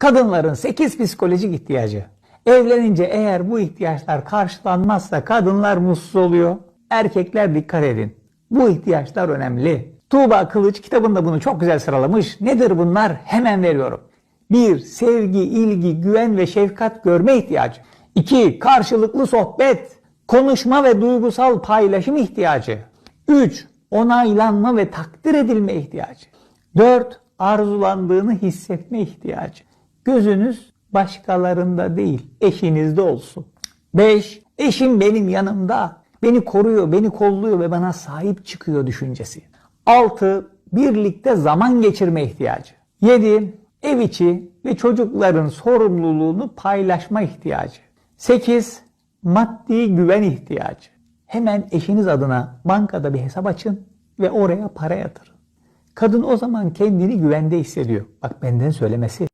Kadınların 8 psikolojik ihtiyacı. Evlenince eğer bu ihtiyaçlar karşılanmazsa kadınlar mutsuz oluyor. Erkekler dikkat edin. Bu ihtiyaçlar önemli. Tuğba Kılıç kitabında bunu çok güzel sıralamış. Nedir bunlar? Hemen veriyorum. 1. Sevgi, ilgi, güven ve şefkat görme ihtiyacı. 2. Karşılıklı sohbet, konuşma ve duygusal paylaşım ihtiyacı. 3. Onaylanma ve takdir edilme ihtiyacı. 4. Arzulandığını hissetme ihtiyacı. Gözünüz başkalarında değil, eşinizde olsun. 5. Eşim benim yanımda, beni koruyor, beni kolluyor ve bana sahip çıkıyor düşüncesi. 6. Birlikte zaman geçirme ihtiyacı. 7. Ev içi ve çocukların sorumluluğunu paylaşma ihtiyacı. 8. Maddi güven ihtiyacı. Hemen eşiniz adına bankada bir hesap açın ve oraya para yatırın. Kadın o zaman kendini güvende hissediyor. Bak benden söylemesi.